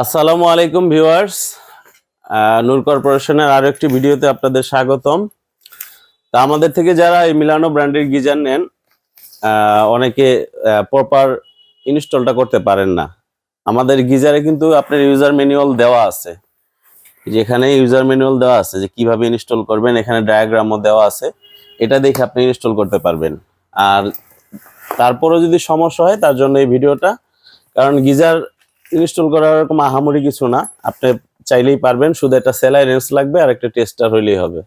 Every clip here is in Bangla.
আসসালামু আলাইকুম ভিউয়ার্স। নূর কর্পোরেশনের আরও একটি ভিডিওতে আপনাদের স্বাগতম। তা আমাদের থেকে যারা এই মিলানো ব্র্যান্ডের গিজার নেন অনেকে প্রপার ইনস্টলটা করতে পারেন না। আমাদের গিজারে কিন্তু আপনার ইউজার ম্যানুয়াল দেওয়া আছে। যেখানে ইউজার ম্যানুয়াল দেওয়া আছে যে কীভাবে ইনস্টল করবেন, এখানে ডায়াগ্রামও দেওয়া আছে। এটা দেখে আপনি ইনস্টল করতে পারবেন। আর তারপরেও যদি সমস্যা হয়, তার জন্য এই ভিডিওটা, কারণ গিজার ইনস্টল করার এরকম আহামরি কিছু না। আপনি চাইলেই পারবেন, শুধু একটা সেলাই রেঞ্জ লাগবে আর একটা টেস্টার হইলেই হবে।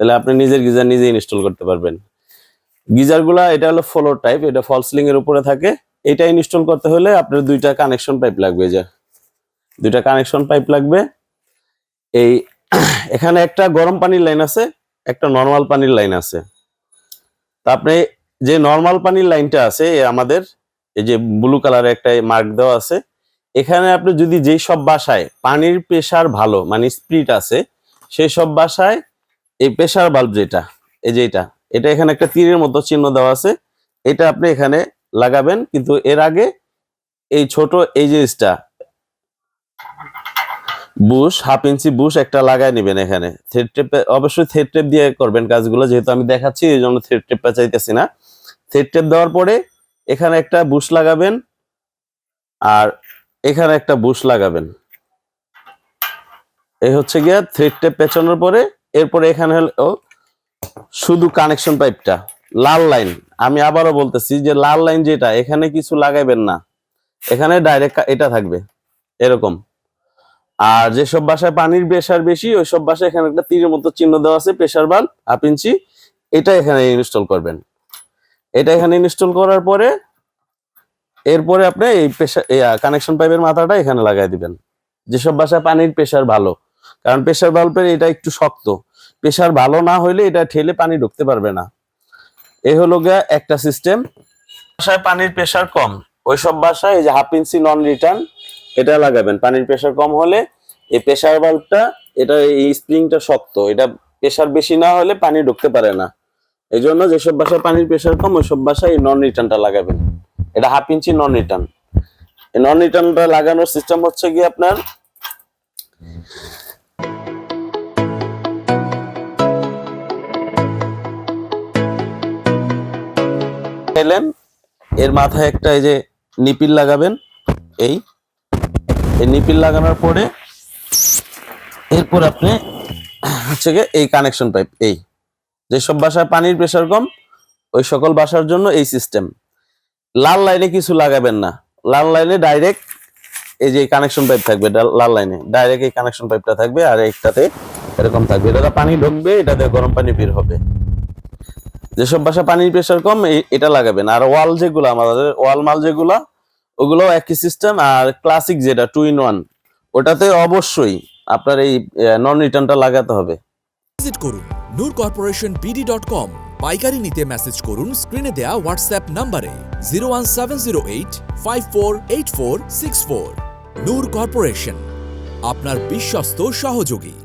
তাহলে আপনি নিজের গিজার নিজে ইনস্টল করতে পারবেন। গিজারগুলা, এটা হলো ফ্লোর টাইপ এটা ফলসলিং এর উপরে থাকে। এটা ইনস্টল করতে হলে আপনার দুইটা কানেকশন পাইপ লাগবে যে। দুইটা কানেকশন পাইপ লাগবে। এই এখানে একটা গরম পানির লাইন আছে, একটা নর্মাল পানির লাইন আছে। তা আপনি যে নর্মাল পানির লাইনটা আছে আমাদের, এই যে ব্লু কালারের একটা মার্ক দেওয়া আছে এখানে আপনি যদি যেই সব বাসায় পানির প্রেশার ভালো মানে স্পিড আছে, সেই সব বাসায় এই প্রেশার বাল্ব যেটা, এই যে এটা এটা এখানে একটা তীরের মতো চিহ্ন দেওয়া আছে, এটা আপনি এখানে লাগাবেন, কিন্তু এর আগে এই ছোট এই জিনিসটা বুশ হাফ ইঞ্চি বুশ একটা লাগাই নেবেন এখানে। থ্রেড টেপ অবশ্যই থ্রেড টেপ দিয়ে করবেন কাজগুলো, যেহেতু আমি দেখাচ্ছি, এই জন্য থ্রেড টেপটা চাইতেছি না। থ্রেড টেপ দেওয়ার পরে এখানে একটা বুশ লাগাবেন, আর এখানে একটা বুশ লাগাবেন। এই হচ্ছে গিয়া থ্রেড টেপ পেছানোর পরে, এরপরে এখানে হলো শুধু কানেকশন পাইপটা লাল লাইন আমি আবারও বলতেছি যে লাল লাইন যেটা, এখানে কিছু লাগাইবেন না। এখানে ডাইরেক্ট এটা থাকবে, এরকম। আর যেসব বাসায় পানির প্রেশার বেশি ওই সব বাসায় এখানে একটা তীরের মতো চিহ্ন দেওয়া আছে প্রেশার বাল্ব হাফ ইঞ্চি এটা এখানে ইনস্টল করবেন। এটা এখানে ইনস্টল করার পরে এরপরে আপনি এই প্রেশার কানেকশন পাইপের মাথাটা এখানে লাগাই দিবেন। যেসব বাসায় পানির প্রেশার ভালো, কারণ প্রেশার বাল্বের এটা একটু শক্ত। প্রেশার ভালো না হইলে এটা ঠেলে পানি ঢুকতে পারবে না। এ হলো গিয়া একটা সিস্টেম বাসায় পানির প্রেশার কম ওই সব বাসায় এই যে হাফ ইঞ্চি নন রিটার্ন এটা লাগাবেন। পানির প্রেশার কম হলে এই প্রেশার বাল্বটা এটা এই স্প্রিংটা শক্ত। এটা প্রেশার বেশি না হলে পানি ঢুকতে পারে না। এই জন্য যেসব বাসায় পানির প্রেশার কম ওই সব বাসায় এই নন রিটার্নটা লাগাবেন। এটা হাফ ইঞ্চি নন রিটার্ন নন রিটার্নটা লাগানোর সিস্টেম হচ্ছে কি আপনার এলেন এর মাথায় একটা এই যে নিপিল লাগাবেন, এই এই নিপিল লাগানোর পরে এরপর আপনি হচ্ছে গিয়ে এই কানেকশন পাইপ এই। যেসব বাসায় পানির প্রেশার কম, ওই সকল বাসার জন্য এই সিস্টেম লাল লাইনে কিছু লাগাবেন না। লাল লাইনে ডাইরেক্ট এই যে কানেকশন পাইপ থাকবে লাল লাইনে। ডাইরেক্ট এই কানেকশন পাইপটা থাকবে আর একটাতে এরকম থাকবে। এটাতে পানি ঢুকবে, এটাতে গরম পানি বের হবে। যেসব বাসা পানির প্রেশার কম এটা লাগাবেন। আর ওয়াল যেগুলো, আমাদের ওয়াল মাল যেগুলো, ওগুলো একই সিস্টেম আর ক্লাসিক যেটা টু ইন ওয়ান ওটাতে অবশ্যই আপনার এই নন রিটার্নটা লাগাতে হবে। ভিজিট করুন Noor corporation BD dot com পাইকারি নিতে মেসেজ করুন স্ক্রিনে দেয়া হোয়াটসঅ্যাপ নম্বরে zero one seven zero eight five four eight four six four Noor corporation, আপনার বিশ্বস্ত সহযোগী।